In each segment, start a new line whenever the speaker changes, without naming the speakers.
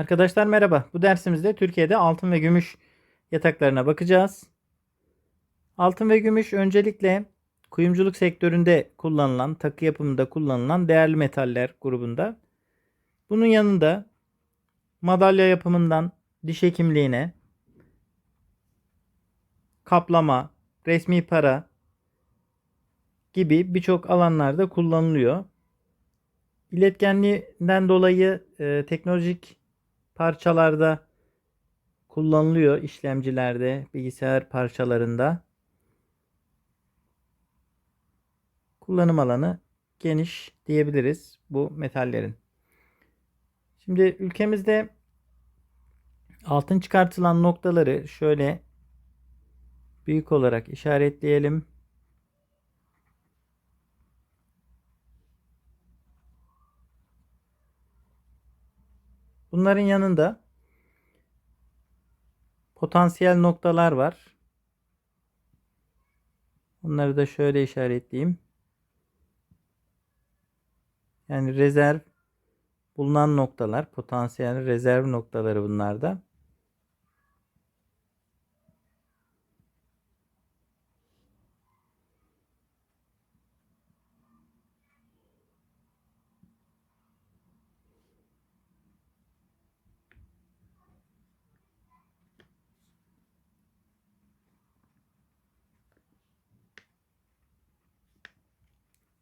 Arkadaşlar merhaba. Bu dersimizde Türkiye'de altın ve gümüş yataklarına bakacağız. Altın ve gümüş öncelikle kuyumculuk sektöründe kullanılan, takı yapımında kullanılan değerli metaller grubunda. Bunun yanında madalya yapımından diş hekimliğine, kaplama, resmi para gibi birçok alanlarda kullanılıyor. İletkenliğinden dolayı e, teknolojik parçalarda kullanılıyor işlemcilerde, bilgisayar parçalarında. Kullanım alanı geniş diyebiliriz bu metallerin. Şimdi ülkemizde altın çıkartılan noktaları şöyle büyük olarak işaretleyelim. Bunların yanında potansiyel noktalar var. Bunları da şöyle işaretleyeyim. Yani rezerv bulunan noktalar, potansiyel rezerv noktaları bunlarda.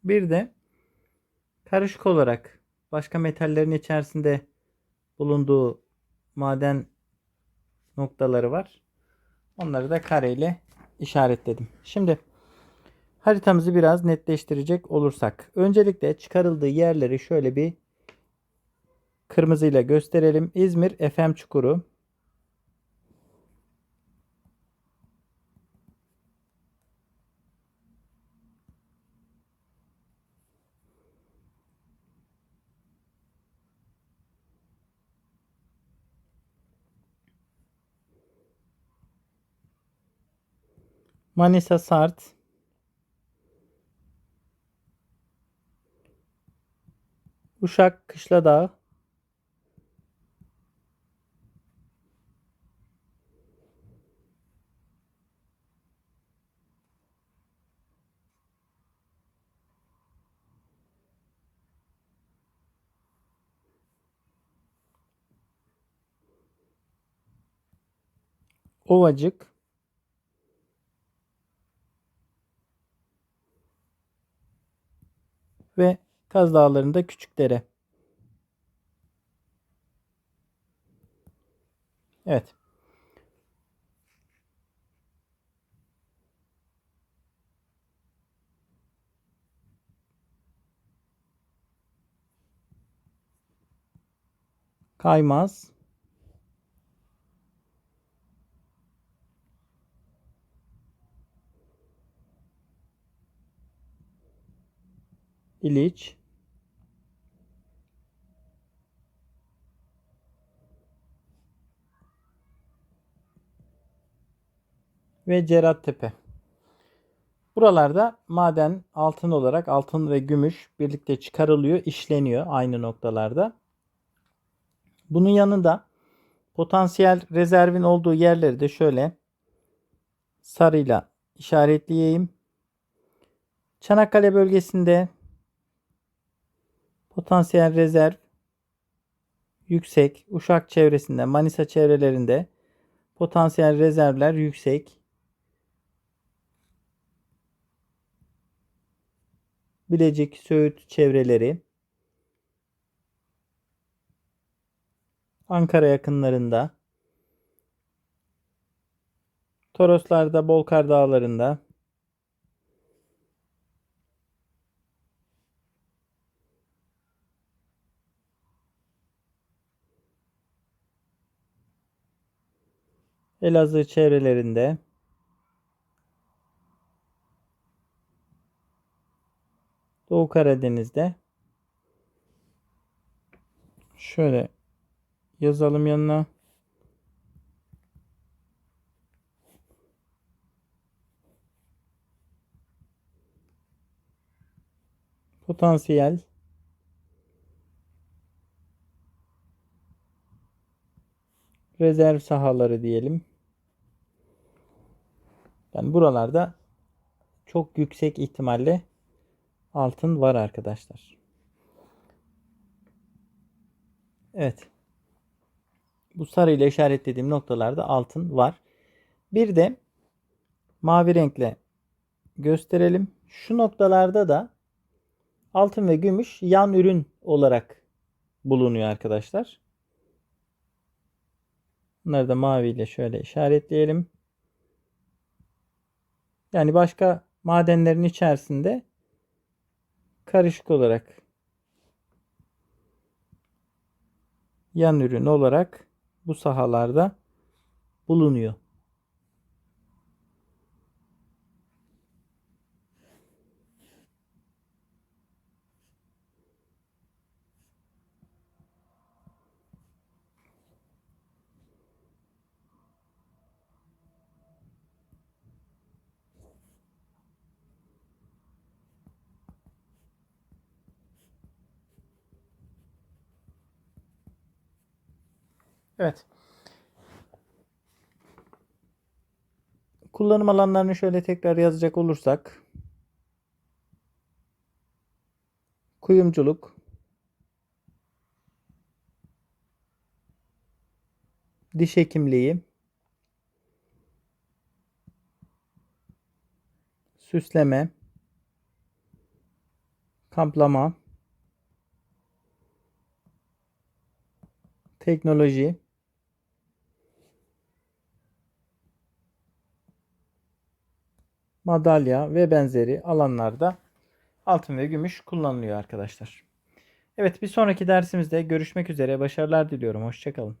Bir de karışık olarak başka metallerin içerisinde bulunduğu maden noktaları var. Onları da kareyle işaretledim. Şimdi haritamızı biraz netleştirecek olursak. Öncelikle çıkarıldığı yerleri şöyle bir kırmızıyla gösterelim. İzmir FM Çukuru. Manisa Sart. Uşak Kışladağ. Ovacık. Ve Kaz Dağları'nda Küçükdere. Evet. Kaymaz. İliç. Ve Cerattepe. Buralarda maden altın olarak altın ve gümüş birlikte çıkarılıyor, işleniyor aynı noktalarda. Bunun yanında potansiyel rezervin olduğu yerleri de şöyle sarıyla işaretleyeyim. Çanakkale bölgesinde potansiyel rezerv yüksek. Uşak çevresinde, Manisa çevrelerinde potansiyel rezervler yüksek. Bilecik, Söğüt çevreleri. Ankara yakınlarında. Toroslarda, Bolkar Dağları'nda. Elazığ çevrelerinde. Doğu Karadeniz'de. Şöyle yazalım yanına. Potansiyel rezerv sahaları diyelim. Yani buralarda çok yüksek ihtimalle altın var arkadaşlar. Evet. Bu sarı ile işaretlediğim noktalarda altın var. Bir de mavi renkle gösterelim. Şu noktalarda da altın ve gümüş yan ürün olarak bulunuyor arkadaşlar. Bunları da mavi ile şöyle işaretleyelim. Yani başka madenlerin içerisinde karışık olarak yan ürün olarak bu sahalarda bulunuyor. Evet. Kullanım alanlarını şöyle tekrar yazacak olursak. Kuyumculuk. Diş hekimliği. Süsleme. Kaplama. Teknoloji madalya ve benzeri alanlarda altın ve gümüş kullanılıyor arkadaşlar. Evet bir sonraki dersimizde görüşmek üzere. Başarılar diliyorum. Hoşçakalın.